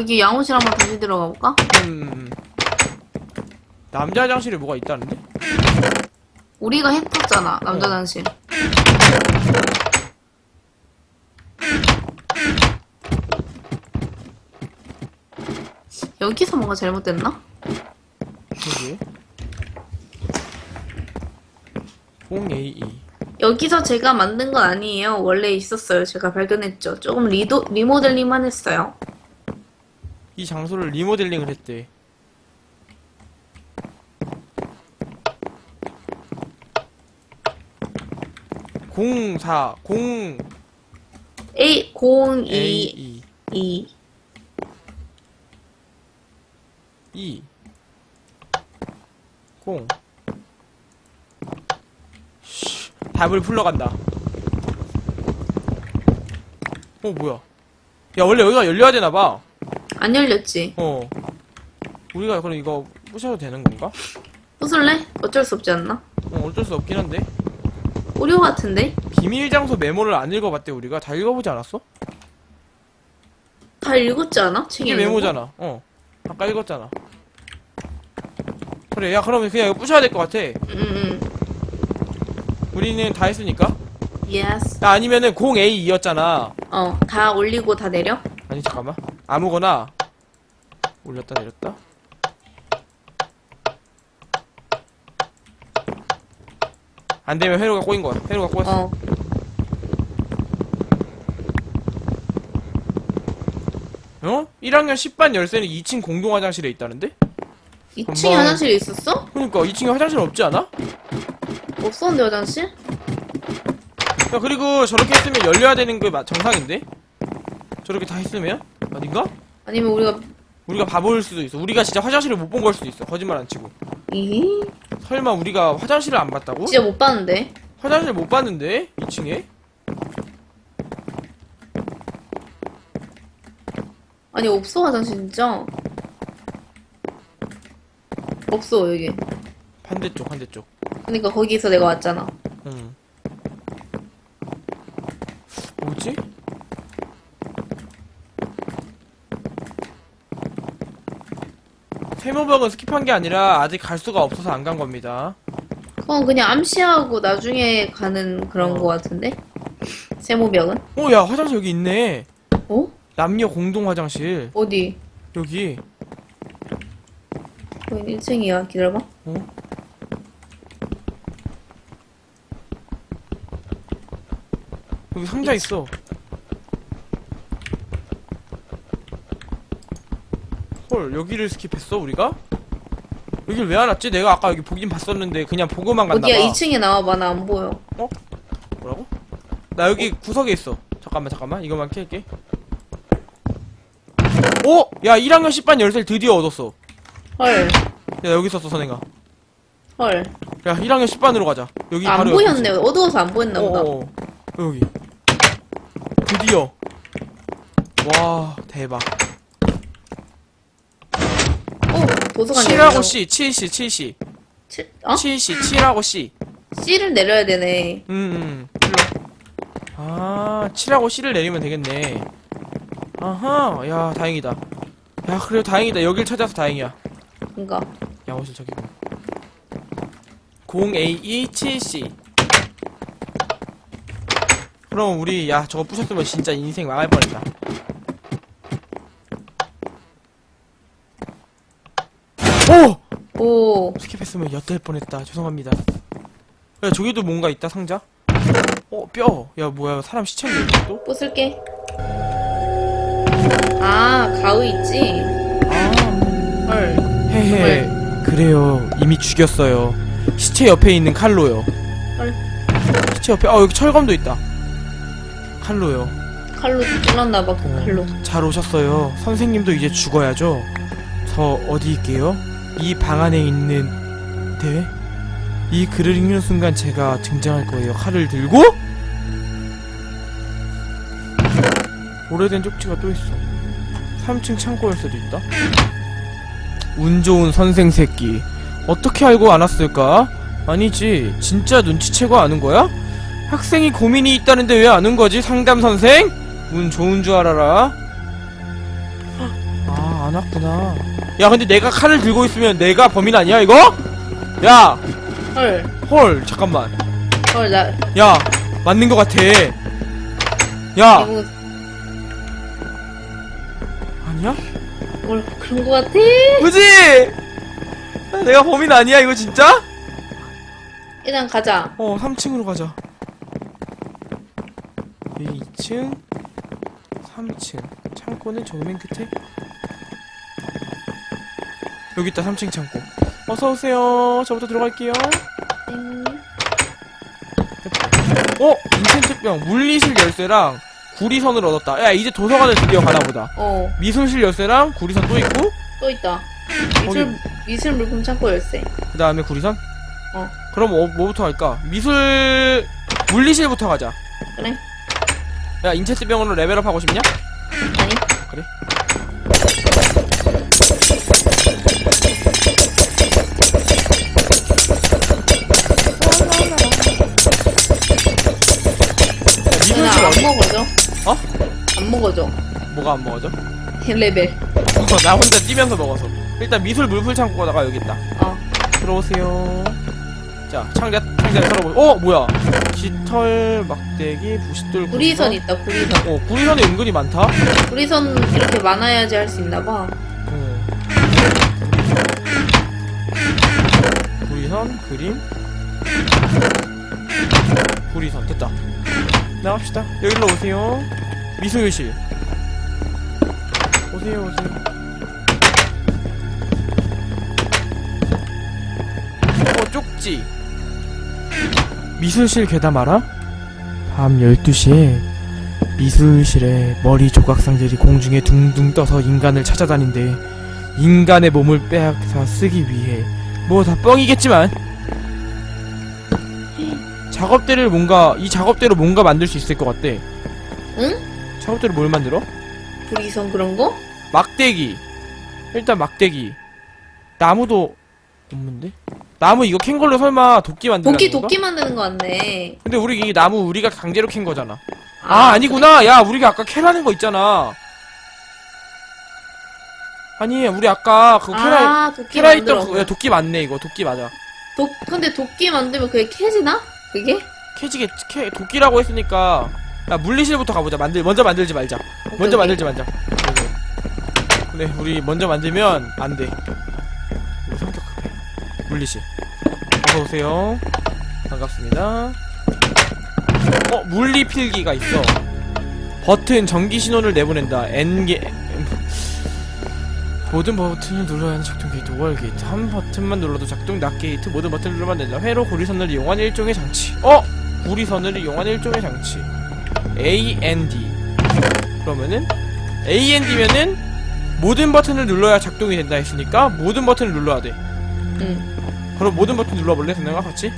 여기 양호실 한번 다시 들어가 볼까? 음. 남자 화장실에 뭐가 있다는데? 우리가 했었잖아 남자 어. 화장실. 여기서 뭔가 잘못됐나? 여기. 0AE. 여기서 제가 만든 건 아니에요. 원래 있었어요. 제가 발견했죠. 조금 리도, 리모델링만 했어요. 이 장소를 리모델링을 했대. 공사 공 A 0 2 A 2 2공 쉬, 답을 풀러간다. 어 뭐야? 야 원래 여기가 열려야 되나 봐. 안 열렸지. 어. 우리가 그럼 이거 부셔도 되는 건가? 부술래? 어쩔 수 없지 않나? 어, 어쩔 수 없긴 한데. 오류 같은데? 비밀 장소 메모를 안 읽어봤대 우리가 다 읽어보지 않았어? 다 읽었지 않아? 책에 이게 있는 거? 메모잖아. 어. 아까 읽었잖아. 그래, 야 그러면 그냥 이거 부셔야 될 것 같아. 응, 응. 우리는 다 했으니까. 예스. 야 아니면은 0A2였잖아. 어, 다 올리고 다 내려? 아니 잠깐만. 아무거나 올렸다 내렸다. 안 되면 회로가 꼬인 거야. 회로가 꼬였어. 어. 어? 1학년 10반 열쇠는 2층 공동 화장실에 있다는데? 2층에 한번- 화장실이 있었어? 그러니까 2층에 화장실 없지 않아? 없었는데 화장실? 야 그리고 저렇게 했으면 열려야 되는 게 마- 정상인데? 저렇게 다 했으면? 아닌가? 아니면 우리가 우리가 바보일 수도 있어. 우리가 진짜 화장실을 못 본 걸 수도 있어. 거짓말 안 치고. 이 설마 우리가 화장실을 안 봤다고? 진짜 못 봤는데. 화장실 못 봤는데? 2층에? 아니 없어 화장실 진짜. 없어 여기. 반대쪽, 반대쪽. 그러니까 거기서 내가 왔잖아. 응. 뭐지? 세모박은 스킵한 게 아니라 아직 갈 수가 없어서 안 간 겁니다. 그건 그냥 암시하고 나중에 가는 그런 어. 거 같은데. 세모벽은? 어, 야, 화장실 여기 있네. 어? 남녀 공동 화장실. 어디? 여기. 거기 1층이야. 기다려봐. 어? 여기 상자 있어. 헐, 여기를 스킵했어, 우리가? 여길 왜안 왔지? 내가 아까 여기 보긴 봤었는데 그냥 보고만 갔나봐. 어디야? 2층에 나와봐. 나 안 보여. 뭐라고? 나 여기 구석에 있어. 잠깐만, 잠깐만. 이것만 켤게. 오! 야, 1학년 10반 열쇠를 드디어 얻었어. 헐. 야, 여기 있었어, 선행아. 헐. 야, 1학년 10반으로 가자. 여기 안 바로 보였네. 옆이지. 어두워서 안 보였나 보다. 어어. 여기. 드디어. 와, 대박. 어, 도서관 7하고 내려. C, 7C, 7C. 칠- 어? 7C, 7하고 C. C를 내려야 되네. 음, 음. 일로. 아, 7하고 C를 내리면 되겠네. 아하, 야, 다행이다. 야, 그래도 다행이다. 여길 찾아서 다행이야. 그니까. 양호실 저기고. 0A274C. 그럼 우리 야 저거 부셨으면 진짜 인생 망할 뻔했다. 오! 오. 스킵했으면 엿될 뻔했다. 죄송합니다. 야 저기도 뭔가 있다 상자. 어 뼈. 야 뭐야 사람 시체인데 이것도? 부술게. 아, 가위 있지? 아. 헐. 헤헤. 그래요. 이미 죽였어요. 시체 옆에 있는 칼로요. 헐. 시체 옆에 아 여기 철검도 있다. 칼로요. 칼로 찔렀나봐, 그 칼로. 잘 오셨어요. 선생님도 이제 죽어야죠. 저 어디 있게요? 이 방 안에 있는 네? 이 글을 읽는 순간 제가 등장할 거예요. 칼을 들고 오래된 쪽지가 또 있어. 3층 창고일 수도 있다. 운 좋은 선생 새끼. 어떻게 알고 안 왔을까? 아니지. 진짜 눈치채고 아는 거야? 학생이 고민이 있다는데 왜 아는 거지? 상담 선생? 운 좋은 줄 알아라. 안 왔구나. 야, 근데 내가 칼을 들고 있으면 내가 범인 아니야, 이거? 야, 헐, 헐, 잠깐만. 헐, 나, 야, 맞는 것 같아. 야, 이거, 아니야? 뭘, 그런 거 같아? 그지? 야, 내가 범인 아니야, 이거 진짜? 일단 가자. 어, 3층으로 가자. 여기 2층, 3층. 창고는 저맨 끝에? 여기 있다, 3층 창고. 어서오세요. 저부터 들어갈게요. 땡. 어? 인챈트병, 물리실 열쇠랑 구리선을 얻었다. 야, 이제 도서관을 드디어 가나보다. 어, 미술실 열쇠랑 구리선 또 있고, 또 있다. 미술, 미술 물품 창고 열쇠. 그 다음에 구리선? 어. 그럼 어, 뭐부터 할까? 미술, 물리실부터 가자. 그래? 야, 인챈트병으로 레벨업 하고 싶냐? 안? 먹어줘. 어? 안 먹어줘. 뭐가 안 먹어져? 레벨. 어, 나 혼자 뛰면서 먹어서. 일단 미술 물풀 창고다가 여기 있다. 어. 들어오세요. 자, 창자, 창자 털어보. 어, 뭐야? 깃털, 막대기, 부싯돌, 구리선 있다, 구리선. 어, 구리선이 은근히 많다. 구리선 이렇게 많아야지 할 수 있나 봐. 어. 구리선, 그림. 구리선, 됐다. 나갑시다. 여기로 오세요. 미술실. 오세요, 오세요. 어, 쪽지. 미술실 괴담 알아? 밤 12시에 미술실에 머리 조각상들이 공중에 둥둥 떠서 인간을 찾아다닌대. 인간의 몸을 빼앗아 쓰기 위해. 뭐 다 뻥이겠지만. 작업대를 뭔가, 이 작업대로 뭔가 만들 수 있을 것 같대. 응? 작업대로 뭘 만들어? 구리선 그런 거? 막대기. 일단 막대기. 나무도 없는데? 나무 이거 캔 걸로 설마 도끼 만들는 도끼, 건가? 도끼 만드는 거 같네. 근데 우리 이 나무 우리가 강제로 캔 거잖아. 아, 아니구나. 야, 우리가 아까 캐라는 거 있잖아. 아니, 우리 아까 그 캐라, 아, 도끼 캐라 만들어. 있던 그, 야, 도끼 맞네, 이거. 도끼 맞아. 도, 근데 도끼 만들면 그게 캐지나? 그게? 캐지게, 캐, 도끼라고 했으니까. 야, 물리실부터 가보자. 만들, 먼저 만들지 말자. 먼저 오케이. 만들지 말자. 그래, 우리 먼저 만들면 안 돼. 우리 성격 급해. 물리실. 어서오세요. 반갑습니다. 어, 물리 필기가 있어. 버튼 전기 신호를 내보낸다. N개. 모든 버튼을 눌러야 하는 작동 게이트, 월 게이트. 한 버튼만 눌러도 작동, 낫 게이트. 모든 버튼을 누르면 된다. 회로 고리선을 이용한 일종의 장치. 어! 고리선을 이용한 일종의 장치. AND. 그러면은, AND면은, 모든 버튼을 눌러야 작동이 된다 했으니까, 모든 버튼을 눌러야 돼. 응, 그럼 모든 버튼 눌러볼래? 선생아 같이?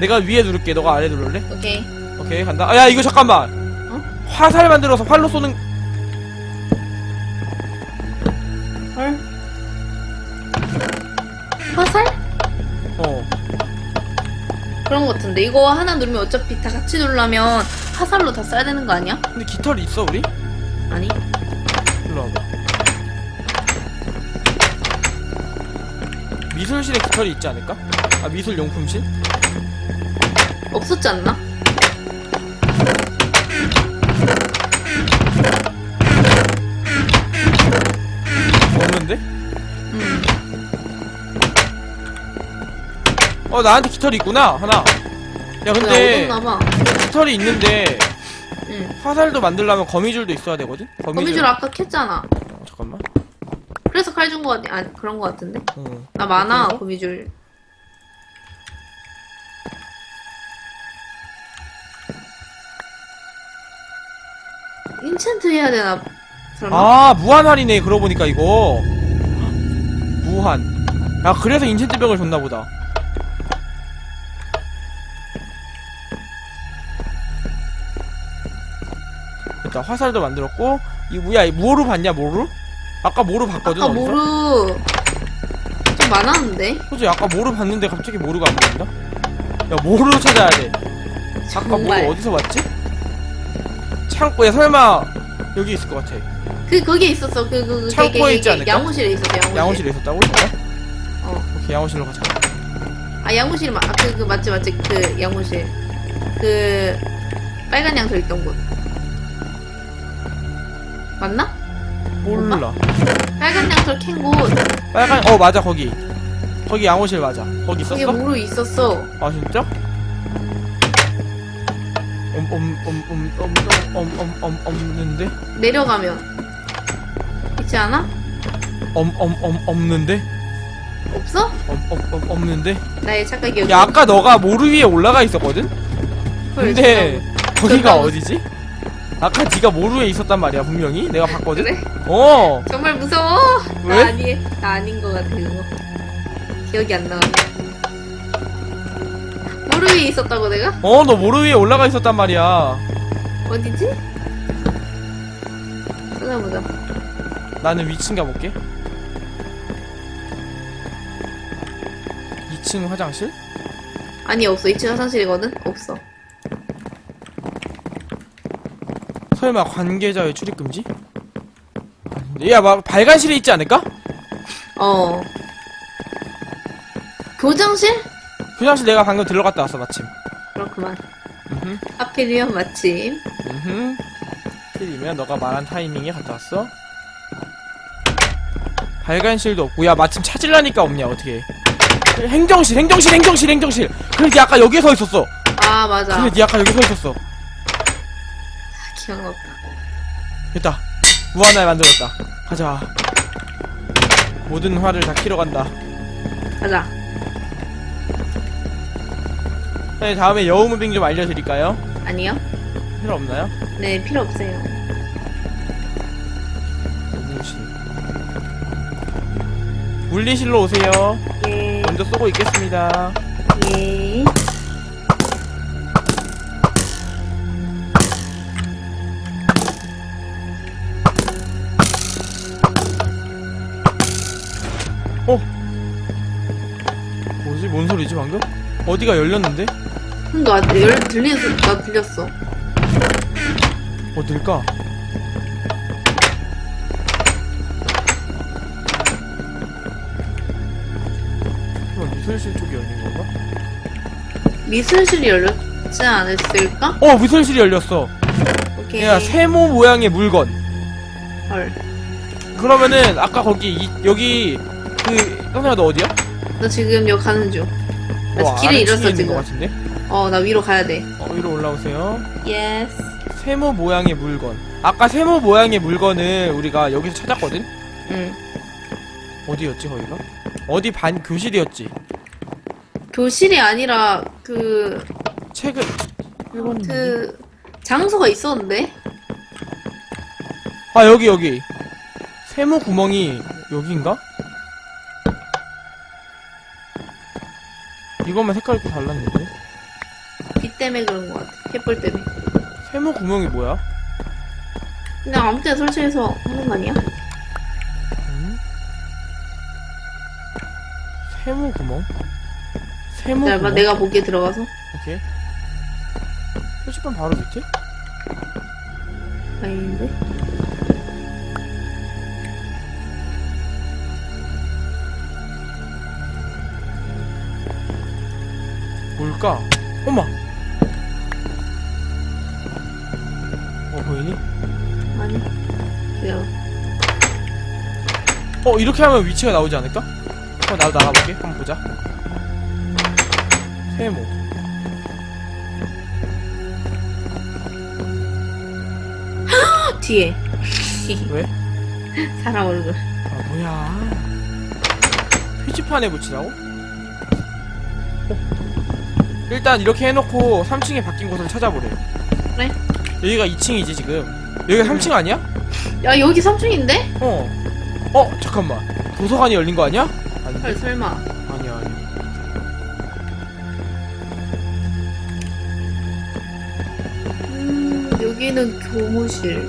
내가 위에 누를게. 너가 아래 누를래? 오케이. 오케이, 간다. 아, 야, 이거 잠깐만! 어? 화살 만들어서 활로 쏘는, 그런 거 같은데. 이거 하나 누르면 어차피 다 같이 누르면 화살로 다 써야 되는 거 아니야? 근데 깃털 있어, 우리? 아니. 일로 와봐. 미술실에 깃털이 있지 않을까? 아, 미술용품실? 없었지 않나? 어, 나한테 깃털이 있구나, 하나. 야, 근데, 얻었나봐. 깃털이 있는데, 응. 화살도 만들려면 거미줄도 있어야 되거든? 거미줄 아까 캤잖아. 어, 잠깐만. 그래서 칼 준 거 같아. 아니, 그런 거 같은데. 어. 나 많아, 그래서? 거미줄. 인챈트 해야 되나? 설마? 아, 무한할이네, 그러고 보니까 이거. 무한. 야, 그래서 인챈트병을 줬나 보다. 일단 화살도 만들었고, 이 뭐야, 이 뭐로 봤냐, 뭐로? 아까 뭐로 봤거든, 아까 어디서? 모르 좀 많았는데? 그치, 아까 뭐로 봤는데 갑자기 뭐로가 안 보인다? 야, 뭐로 찾아야 돼? 아까 정말. 뭐로 어디서 봤지? 창고에 설마 여기 있을 것 같아. 그 거기에 있었어. 그 그 그 창고에 그, 그, 있지 그, 않을까? 양호실에 있었어. 양호실. 양호실에 있었다고? 어. 오케이 양호실로 가자 아 양호실 맞. 아, 그, 그 맞지 맞지 그 양호실. 그 빨간 양소 있던 곳. 맞나? 몰라 빨간 양털 캔 곳. 빨간 어 맞아 거기 거기 양호실 맞아 거기 있었어? 모루 있었어. 아 진짜? 엄엄엄엄엄엄엄엄 없는데? 내려가면 있지 않아? 엄엄엄 없는데? 없어? 엄엄엄 없는데? 나의 착각이었어. 야 아까 너가 모루 위에 올라가 있었거든? 헐, 근데 거기가 어디지? 아까 네가 모루에 있었단 말이야 분명히 내가 봤거든? 그래? 어 정말 무서워. 왜? 나 아니 나 아닌 것 같아 그거. 기억이 안 나. 모루 위에 있었다고 내가? 어, 너 모루 위에 올라가 있었단 말이야. 어디지? 찾아보자. 나는 위층 가 볼게. 2층 화장실? 아니 없어. 2층 화장실이거든. 없어. 설마 관계자의 출입 금지? 아닌데. 야, 막 발간실에 있지 않을까? 어. 교장실? 그 화장실 내가 방금 들어갔다 왔어, 마침. 그렇구만. 음흠, 하필이면 마침. 음흠. 필이면 너가 말한 타이밍에 갔다 왔어. 발간실도 없고, 야, 마침 찾으려니까 없냐, 어떻게. 행정실, 행정실, 행정실, 행정실. 그래, 니 아까 여기에 서 있었어. 아 맞아. 그래, 니 아까 여기 서 있었어. 기억났다. 됐다. 무한을 만들었다. 가자. 모든 화를 다 키러 간다. 가자. 네, 다음에 여우 무빙 좀 알려드릴까요? 아니요? 필요 없나요? 네 필요 없어요. 물리실. 물리실로 오세요. 예. 먼저 쏘고 있겠습니다. 예. 소리지 방금? 어디가 열렸는데? 나 열, 들리는 나 들렸어. 어딜까? 설마 미술실 쪽이 열린 건가? 미술실이 열렸지 않았을까? 어! 미술실이 열렸어! 오케이. 야, 세모 모양의 물건. 헐. 그러면은 아까 거기 이, 여기 그 선생아 너 어디야? 너 지금 여기 가는 중. 나너 길을 아래 층에 잃었어, 있는 지금. 것 같은데? 어, 나 위로 가야 돼. 어, 위로 올라오세요. 예스. 세모 모양의 물건. 아까 세모 모양의 물건을 우리가 여기서 찾았거든? 응. 어디였지 거기가? 어디 반 교실이었지? 교실이 아니라, 그, 책을 1번 그, 장소가 있었는데? 아 여기 여기 세모 구멍이 여기인가? 이것만 색깔이 또 달랐는데 비 때문에 그런 것 같아. 햇불 때문에. 세모 구멍이 뭐야? 그냥 아무 때나 설치해서 하는 거 아니야? 음? 세모 구멍? 세모 기다려봐, 구멍? 내가 보기에 들어가서. 오케이 표지판 바로 밑에? 아닌데? 뭘까? 엄마! 어 보이니? 아니. 기다려. 어 이렇게 하면 위치가 나오지 않을까? 한번 나도 나가볼게 한번 보자 세모 어, 뒤에. 왜? 사람 얼굴. 아 뭐야 표지판에 붙이라고? 어? 일단 이렇게 해놓고 3층에 바뀐 곳을 찾아보래 그래. 여기가 2층이지 지금 여기가 3층 아니야? 야, 여기 3층인데? 어 어? 잠깐만 도서관이 열린 거 아니야? 아닌데? 헐, 설마. 아니야 아니야 음, 여기는 교무실.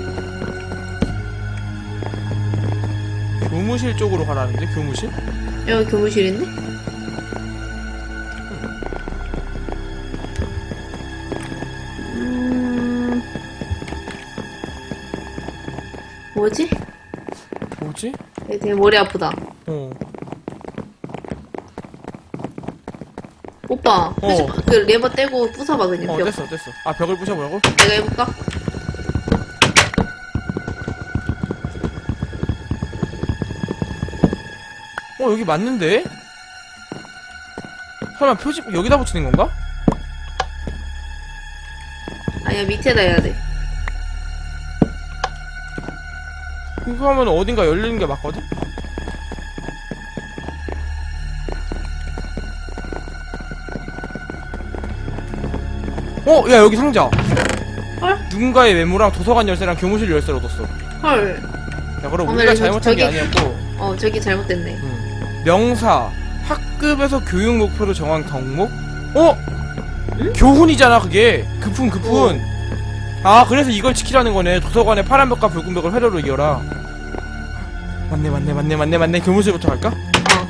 교무실 쪽으로 가라는데 교무실? 여기 교무실인데? 음, 뭐지? 얘 되게 머리 아프다. 어. 오빠, 어. 그 레버 떼고 부숴봐 그냥 어, 벽. 됐어, 됐어. 아, 벽을 부셔보라고? 내가 해볼까? 어, 여기 맞는데? 설마 표지, 여기다 붙이는 건가? 아니야 밑에다 해야 돼. 그거 하면 어딘가 열리는 게 맞거든? 어, 야, 여기 상자. 헐? 누군가의 메모랑 도서관 열쇠랑 교무실 열쇠를 얻었어. 헐. 야, 그럼 우리가 여기 잘못한 게 저기- 아니었고, 어 저기 잘못됐네. 음. 명사, 학급에서 교육 목표로 정한 덕목? 어? 응? 교훈이잖아, 그게. 급훈, 급훈. 아, 그래서 이걸 지키라는 거네. 도서관의 파란 벽과 붉은 벽을 회로로 이어라. 맞네, 맞네, 맞네, 맞네, 맞네. 교무실부터 갈까? 어.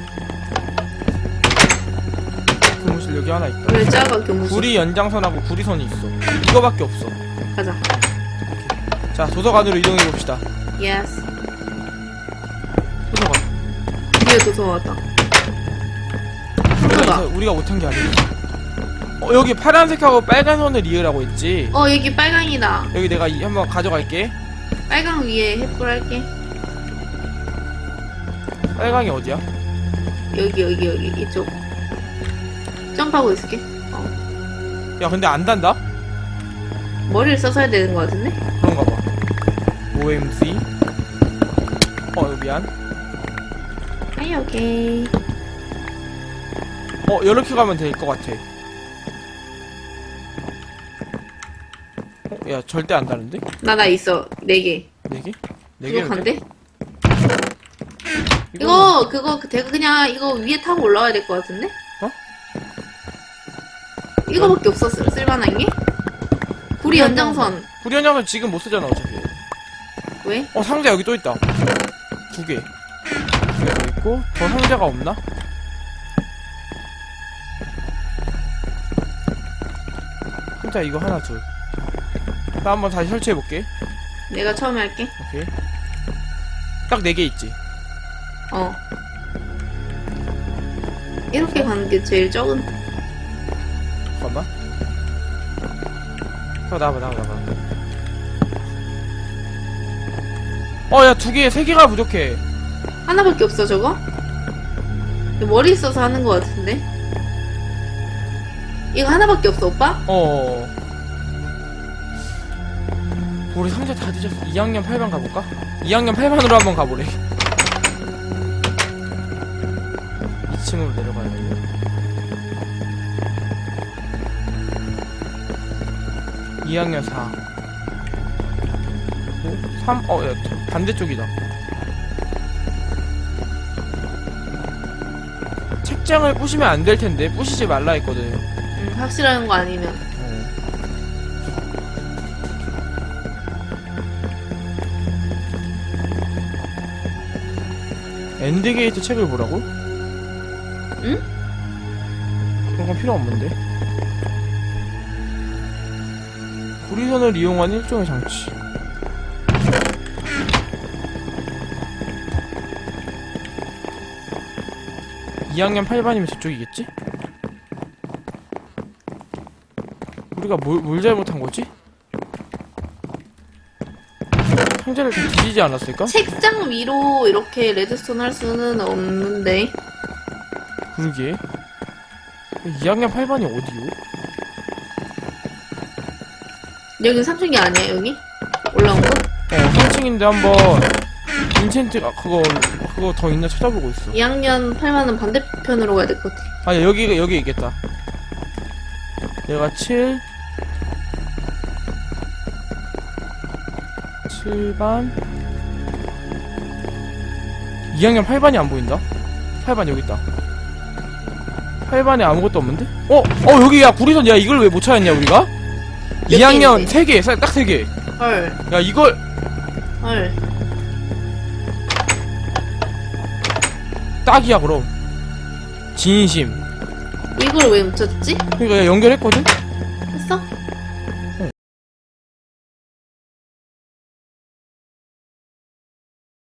교무실 여기 하나 있다. 왜 작아 교무실? 구리 연장선하고 구리선이 있어. 이거밖에 없어. 가자. 자, 도서관으로 이동해 봅시다. 예스. 도서관. 드디어 도서 왔다. 우리가, 도서관. 우리가 못한 게 아니야. 어, 여기 파란색하고 빨간 선을 이으라고 했지. 어 여기 빨강이다. 여기 내가 이- 한번 가져갈게. 빨강 위에 횃불 할게. 빨강이 어디야? 여기 여기 여기 이쪽. 점프하고 있을게. 어. 야, 근데 안 단다? 머리를 써서야 되는 것 같은데? 그런가 봐. OMC. 어, 이거 미안. 아이 오케이. 어, 이렇게 가면 될 것 같아. 어, 야, 절대 안 다른데? 나 나 있어 네 개. 네 개? 네 개는 부족한데? 이거 그거 그- 대가 그냥 이거 위에 타고 올라와야 될 것 같은데? 어? 이거밖에 없어 쓸- 쓸만한 게? 구리 연장선 구리연장은 지금 못 쓰잖아, 어차피. 왜? 어, 상자 여기 또 있다. 두 개. 두 개 더 있고, 더 상자가 없나? 상자 이거 하나 둘. 나 한번 다시 설치해 볼게. 내가 처음에 할게. 오케이. 딱 네 개 있지. 어. 이렇게 가는 게 제일 적은. 잠깐만. 어, 나와봐, 나와봐, 나와봐. 어, 야, 두 개, 세 개가 부족해. 하나밖에 없어 저거? 머리 써서 하는 것 같은데? 이거 하나밖에 없어 오빠? 어. 우리 상자 다 뒤졌어. 2학년 8반 가볼까? 2학년 8반으로 한번 가보래. 2층으로 내려가야겠네. 2학년 4. 5, 3, 어, 야, 저 반대쪽이다. 책장을 부시면 안 될 텐데, 부시지 말라 했거든. 응, 확실한 거 아니면. 엔드게이트 책을 보라고? 응? 그런 건 필요 없는데. 구리선을 이용한 일종의 장치. (2학년 8반이면 저쪽이겠지? 우리가 뭘, 뭘 잘못한 거지? 상자를 좀 뒤지지 않았을까? 책장 위로 이렇게 레드스톤 할 수는 없는데. 그러게. 2학년 8반이 어디요? 여기 3층이 아니야 여기? 올라온 거? 어, 3층인데 한번 인챈트 아, 그거 그거 더 있나 찾아보고 있어. 2학년 8만은 반대편으로 가야 될 것 같아. 아, 여기 여기 있겠다. 얘가 7 7반 2학년 8반이 안 보인다. 8반 여기 있다. 8반에 아무것도 없는데? 어, 어 여기 야 구리선 야 이걸 왜 못 찾았냐 우리가? 몇 2학년 개인데? 3개, 딱 3개. 헐, 야 이걸 헐. 딱이야 그럼. 진심. 이걸 왜못 찾지? 그러니까 연결했거든?